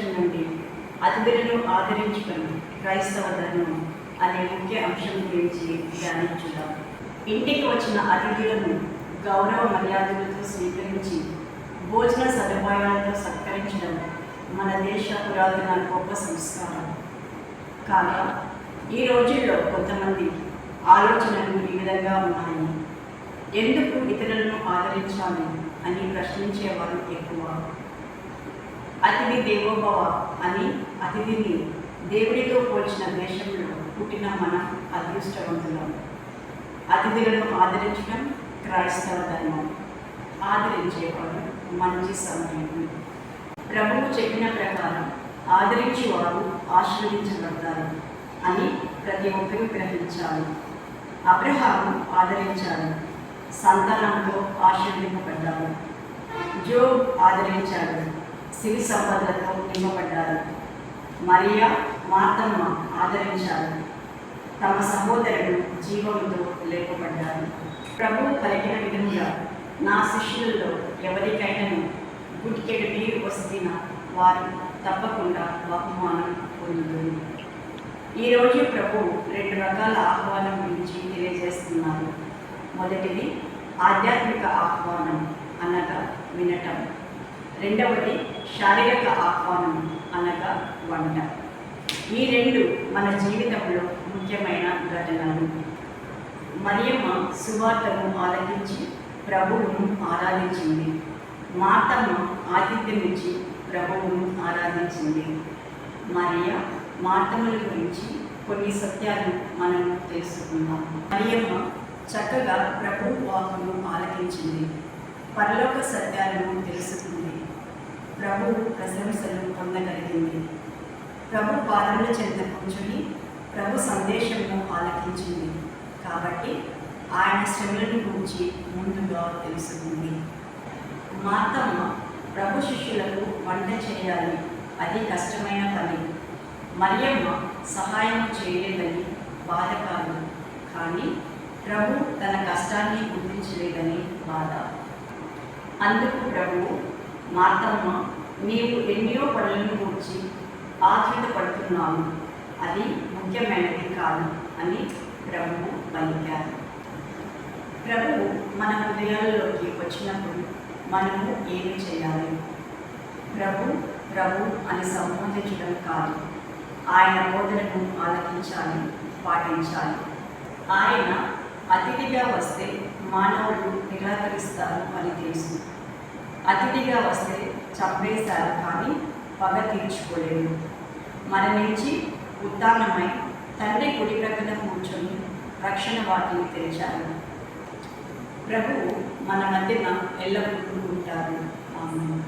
విషయం నుండి అతిథులను ఆదరించడం. క్రైస్తవ ధర్మం అనే ముఖ్య అంశం గురించి ధ్యానించుదాం ఇంటికి వచ్చిన అతిథులను గౌరవ మర్యాదలతో స్వీకరించి భోజన సదుపాయాలతో సత్కరించడం మన దేశ పురాతన గొప్ప సంస్కారం. కాగా ఈ రోజుల్లో కొంతమంది ఆలోచనలు ఈ విధంగా ఉన్నాయి. ఎందుకు ఇతరులను ఆదరించాలి అని ప్రశ్నించేవారు ఎక్కువ. అతిథి దేవోభవ అని అతిథిని దేవుడితో పోల్చిన దేశంలో పుట్టిన మనం అదృష్టవంతులం. అతిథులను ఆదరించడం క్రైస్తవ ధర్మం. ఆదరించేవాడు మంచి సమయం ప్రభువు చెప్పిన ప్రకారం ఆదరించేవారు ఆశ్రయించబడతారు అని ప్రతి ఒక్కరూ గ్రహించాలి. అబ్రహాము ఆదరించాడు. సంతానంతో ఆశీర్వదింపబడ్డాడు జో ఆదరించాడు. సిరి సంపదలతో నింపబడ్డారు మరియా మార్తమ్మ ఆదరించారు. తమ సహోదరుడు జీవంతో లేపబడ్డారు. ప్రభువు పలికిన విధంగా నా శిష్యుల్లో ఎవరికైనాను గుడికెడు నీరు వస్తున్న వారు తప్పకుండా బహుమానం పొందుతుంది ఈరోజు ప్రభు రెండు రకాల ఆహ్వానం గురించి తెలియజేస్తున్నారు. మొదటిది ఆధ్యాత్మిక ఆహ్వానం అనగా వినటం. రెండవది శారీరక ఆహ్వానం అనగా వంట. ఈ రెండు మన జీవితంలో ముఖ్యమైన ఘటనలు. మరియమ్మ సువార్తను ఆలకించి ప్రభువును ఆరాధించింది. మాతమ్మ ఆతిథ్యమిచ్చి ప్రభువును ఆరాధించింది. మరియ మాతమ్మల గురించి కొన్ని సత్యాలు మనం తెలుసుకుందాం. మరియమ్మ చక్కగా ప్రభు వాకును ఆలకించింది. పరలోక సత్యాలను తెలుసుకుంది. ప్రభు ప్రశంసలు పొందగలిగింది. ప్రభు పాదముల చెంత కూర్చుని ప్రభు సందేశము ఆలకించింది. కాబట్టి ఆయన శ్రమలను గురించి ముందుగా తెలుసుకుంది. మాతమ్మ ప్రభు శిష్యులకు వంట చేయాలి. అది కష్టమైన పని. మరియమ్మ సహాయం చేయలేదని బాధ కాదు. కానీ ప్రభు తన కష్టాన్ని గుర్తించలేదని బాధ. అందుకు ప్రభు మార్తమ్మ నీవు ఎన్నో పనులను కూర్చి ఆతృత పడుతున్నాను అది ముఖ్యమైనది కాదు అని ప్రభువు పలికారు ప్రభువు మన హృదయాలలోకి వచ్చినప్పుడు మనము ఏమి చేయాలి? ప్రభు ప్రభు అని సంబోధించడం కాదు. ఆయన బోధనను ఆలకించాలి పాటించాలి. ఆయన అతిథిగా వస్తే మానవులు నిరాకరిస్తారు అని తెలుసు. అతిథిగా వస్తే చంపేశారు కానీ పగ తీర్చుకోలేదు. మరణించి ఉత్తానమై తండ్రి కుడి ప్రక్కన కూర్చొని రక్షణ వాటిని తెరిచారు. ప్రభువు మన మధ్యన ఎల్లప్పుడూ ఉంటారు ఆమె